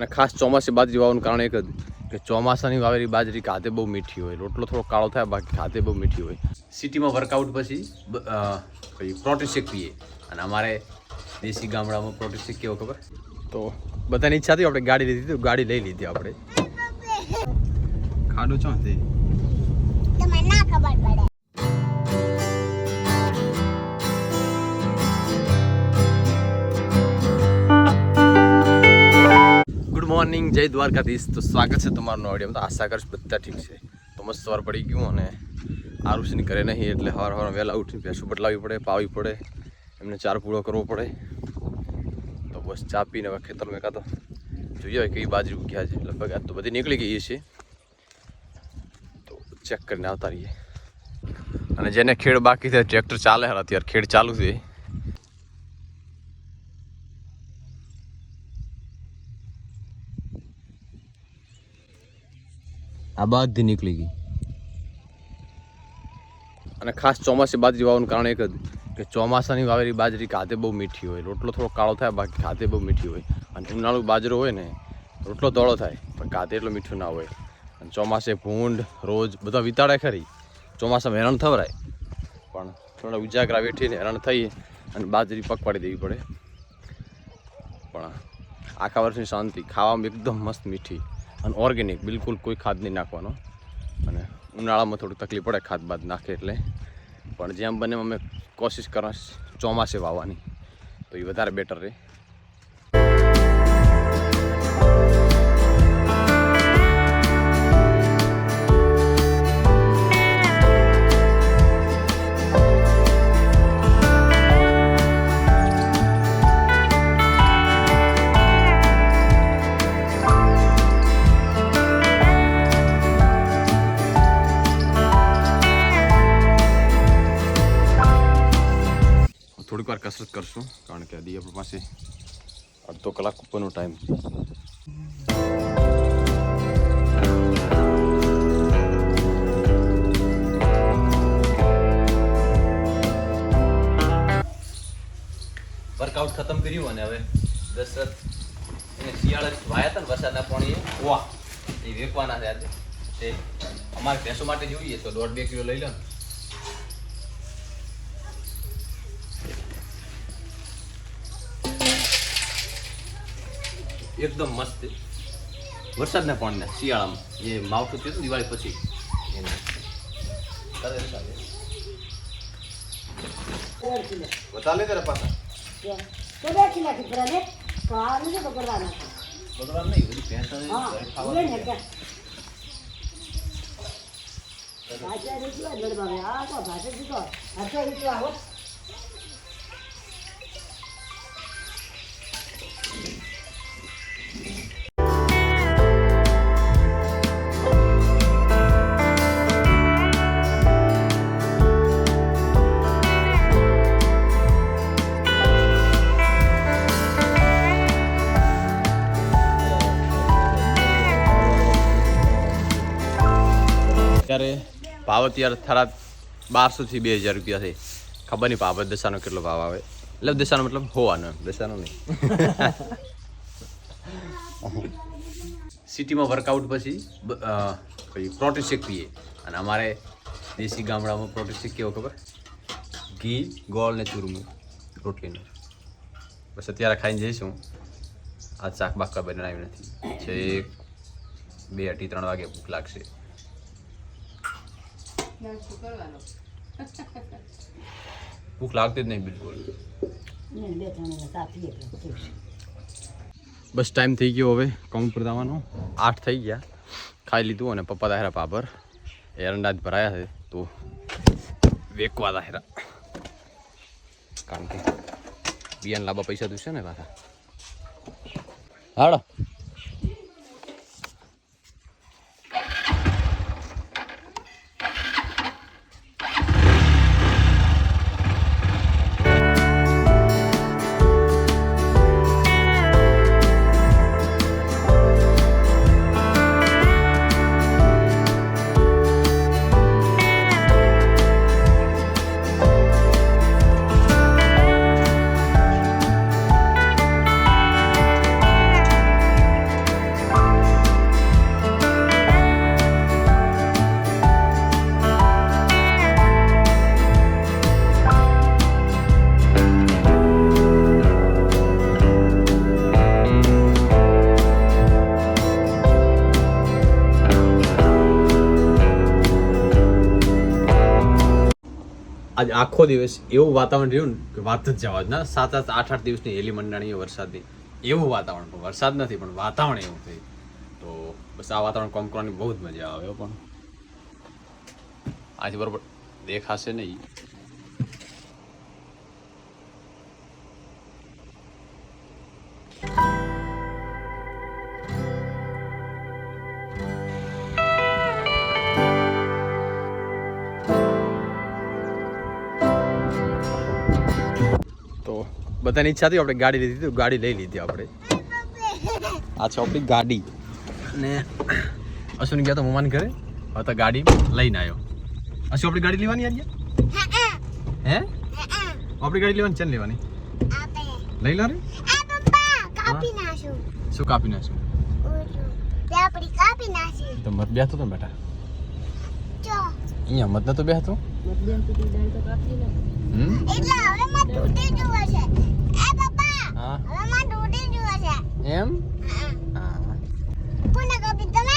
અને ખાસ ચોમાસે બાજરી વાવવાનું કારણ એક જ કે ચોમાસાની વાવેલી બાજરી ખાતે બહુ મીઠી હોય રોટલો થોડો કાળો થાય બાકી ખાતે બહુ મીઠી હોય. સિટીમાં વર્કઆઉટ પછી પછી પ્રોટીન શેક પીએ. અને અમારે દેશી ગામડામાં પ્રોટીન શેક કેવો ખબર? તો બધાની ઈચ્છા હતી આપણે ગાડી લીધી તો ગાડી લઈ લીધી આપણે. ખાડો ચો તે ના ખબર પડે. મોર્નિંગ, જય દ્વારકાધીશ. તો સ્વાગત છે તમારું ઓડિયો તો આશા કરીશ બધા ઠીક છે. તો મસ્ત સવાર પડી ગયું અને આરુષની કરે નહીં, એટલે સવાર સવાર વહેલા ઉઠીને ભેંસું બદલાવી પડે, પાવી પડે, એમને ચાર પૂળો કરવો પડે. તો બસ ચા પીને હવે ખેતરમાં તો જોઈએ કઈ બાજરી ઉગ્યા છે. લગભગ આ તો બધી નીકળી ગઈ છે તો ચેક કરીને આવતા રહીએ. અને જેને ખેડ બાકી છે, ટ્રેક્ટર ચાલે હાલ અત્યારે. ખેડ ચાલુ છે. આ બધી નીકળી ગઈ. અને ખાસ ચોમાસે બાજરી વાવવાનું કારણ એક જ કે ચોમાસાની વાવેલી બાજરી ખાતે બહુ મીઠી હોય. રોટલો થોડો કાળો થાય, બાકી ખાતે બહુ મીઠી હોય. અને ઉનાળું બાજરો હોય ને, રોટલો ધોળો થાય, પણ ખાતે એટલો મીઠું ના હોય. અને ચોમાસે ભૂંડ, રોજ બધા વિતાડે ખરી. ચોમાસામાં હેરાન થવરાય પણ થોડા ઉજાગરા વેઠીને હેરાન થઈ અને બાજરી પકવાડી દેવી પડે. પણ આખા વર્ષની શાંતિ ખાવામાં એકદમ મસ્ત મીઠી. અને ઓર્ગેનિક, બિલકુલ કોઈ ખાદ નહીં નાખવાનો. અને ઉનાળામાં થોડું તકલીફ પડે ખાદ બાદ નાખે એટલે. પણ જેમ બને અમે કોશિશ કરાશ ચોમાસે વાવવાની. તો એ વધારે બેટર રહે. અડધો કલાક ઉપરનો ટાઈમ વર્કઆઉટ ખતમ કર્યું અને હવે દશરથ એને શિયાળે વાયા હતા ને વરસાદના પાણીએ. વાહ. એ વેપવાના થયા તે અમારે ભેંસો માટે જોઈએ તો દોઢ બે કિલો લઈ લો ને. એકદમ મસ્ત વરસાદના પાણીના શિયાળામાં જે માવઠું થયું હતું દિવાળી પછી એને કરે ચાલે. બતા લે તારા પાછા તો બેસી નાખી પરાને કાલ ને પકડવાના બગડવા નહીં બધી ભેંસોને હા ઘરે બોલે ખાવાનું. ને કે ભાષા રીતવા લડવા આ તો ભાષા જીતો ભાષા રીતવા આવો ભાવ અત્યારે થરા બારસોથી બે હજાર રૂપિયા છે ખબર નહીં ભાવ દશાનો કેટલો ભાવ આવે. એટલે દશાનો મતલબ હોવાનો દશાનો નહીં. સિટીમાં વર્કઆઉટ પછી પછી પ્રોટીન શેક પીએ. અને અમારે દેશી ગામડામાં પ્રોટીન શેક કેવો ખબર? ઘી, ગોળ ને ચૂરમું, રોટલીનું. બસ અત્યારે ખાઈને જઈશું. આ શાક બાકા બનાવી નથી. છે બે અઢી, ત્રણ વાગે ભૂખ લાગશે. ભૂખ લાગતી જ નહીં બિલકુલ. છે. બસ ટાઈમ થઈ ગયો હવે કામ પર જવાનો. આઠ થઈ ગયા. ખાઈ લીધું અને પપ્પા દાહેરા પાપર એરંડા જ ભરાયા છે તો વેકવા દાહેરા કારણ કે બિયાન લાંબા પૈસા દુશે ને પાછા. હાડો આજ આખો દિવસ એવું વાતાવરણ રહ્યું ને કે વાત જ જવા જ ના, સાત સાત આઠ આઠ દિવસની હેલી મંડાણી વરસાદની એવું વાતાવરણ પણ વરસાદ નથી, પણ વાતાવરણ એવું થયું તો બસ આ વાતાવરણ કોમ કરવાની બહુ જ મજા આવે પણ. આજે બરોબર દેખાશે નહીં. બધાની ઈચ્છા હતી આપણે ગાડી લીધી હતી ગાડી લઈ લીધી આપણે. આ છે આપણી ગાડી. અને અશ્વિન ગયા તો મમાન ઘરે હવે તો ગાડી લઈને આવ્યો. અશ્વિન આપણી ગાડી લેવાની આજે? હે? આપણી ગાડી લેવાની ચેન લેવાની? લઈ લો રે કાપી નાખું શું કાપી નાખશું તે આપણી કાપી નાખી. તો મત બેસતો તો બેટા. અહીંયા મત નતો બેસતો તો દાળ તો કાપી ને હમ એટલે હવે માં તૂટી જુએ છે એ પપ્પા હા હવે માં તૂટી જુએ છે એમ હા. હા કોને કાપી તમે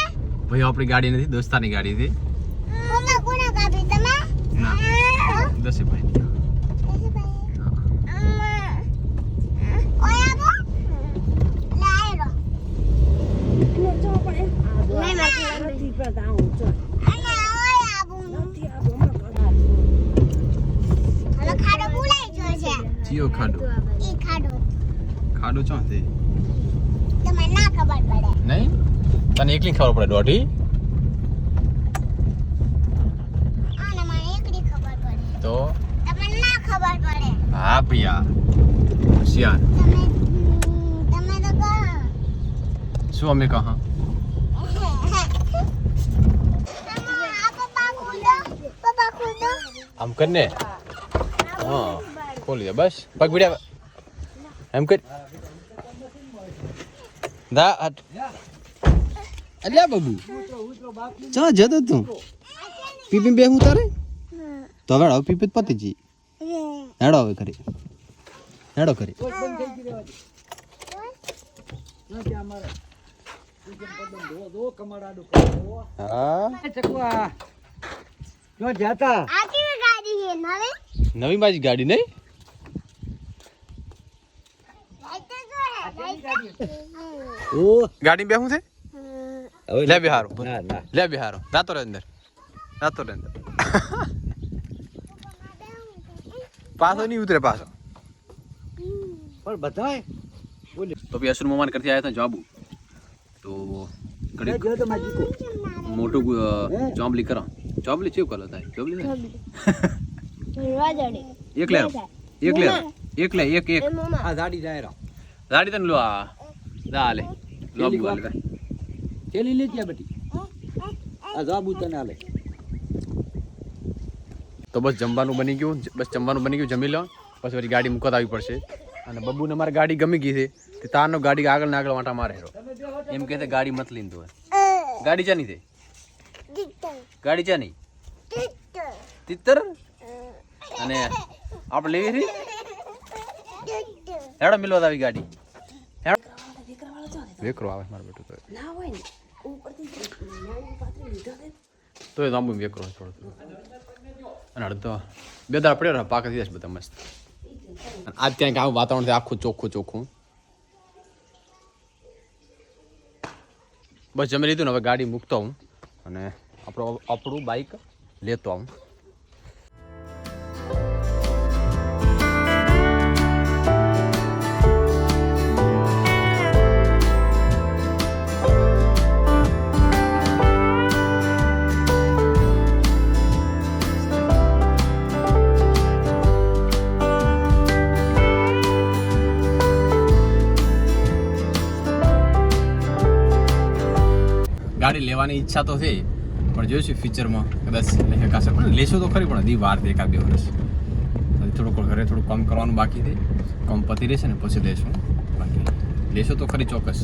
ભાઈ આપણી ગાડી નથી દોસ્તાની ગાડી હતી કોને કાપી તમે ના હા? દસે ભાઈ એસે ભાઈ. અમ્મા. ઓય આવો. લે આયરો. એટલે જો પણ આ જો નહીં, નથી, નથી પણ આવું જો અને ઓય આવું. નથી આ બોમાં કરા હવે ખાડો બોલાઈ ગયો છે જીઓ ખાડો? એ ખાડો. ખાડો ચો તમને ના ખબર પડે. નહીં? તને એકલી ખબર પડે દોઢી? આને મને એકડી ખબર પડે. તો? તમને ના ખબર પડે. હા ભૈયા. હોશિયાર. તમે તમે તો કહો. શું અમે કહા આમ કરને હા. ખોલી દે બસ પગ ભીડ્યા એમ કર દા હટ અલ્યા બાબુ ચા જતો તું પીપી બે હું તારે તો હવે હવે પીપી પતી જી હેડો હવે કરી હેડો કરી હા ચકવા જો જાતા આ કેવી ગાડી છે નવી નવી બાજી ગાડી નહીં લાઈટ જો હે લાઈટ ઓ ગાડી બે હું છે લે બિહારો. ના ના. લે બિહારો. જાતો રે અંદર. રાતો રે અંદર. પાછો નહીં ઉતરે પાછો. પણ બધાય તો બી અસુર મમાન કરતી આવ્યા હતા જોબ. તો મોટું જોબલી કરો જોબલી ચેવું કરો થાય જોબલી એક લે એક લે એક લે એક એક. આ ગાડી જાય રા ગાડી તને લો આ દા લે આ બેટી આ જાબુ તને આલે તો બસ જમવાનું બની ગયું બસ જમવાનું બની ગયું જમી લો પછી પછી ગાડી મૂકવા આવી પડશે અને બબ્બુને મારી ગાડી ગમી ગઈ છે તે તારનો ગાડી આગળ ને આગળ વાંટા મારે એમ કહે ગાડી મત લીધો હોય ગાડી ચાની છે ગાડી ચાની તિત્તર અને આપણે લેવી હતી હેડો મિલવા આવી ગાડી વેકરો આવે મારો બેટો તો. ના હોય ને ઉપરથી નાની પાત્રી લીધા દે તો એ લાંબુ વેકરો થોડો અને અડધો. બે દાડા પડ્યો ને પાક થઈ જશે બધા મસ્ત. અને આજ ત્યાં આવું વાતાવરણ છે આખું ચોખ્ખું ચોખ્ખું. બસ જમી લીધું ને હવે ગાડી મૂકતો હું અને આપણો આપણું બાઈક લેતો આવું. ગાડી લેવાની ઈચ્છા તો છે, પણ જોઈશું ફ્યુચરમાં કદાચ લઈ શકાશે પણ લેશો તો ખરી, પણ હજી વાર છે, એકાદ બે વર્ષ થોડુંક ઘરે થોડું કામ કરવાનું બાકી છે. કામ પતી રહેશે ને, પછી લેશું. બાકી. લેશો તો ખરી ચોક્કસ.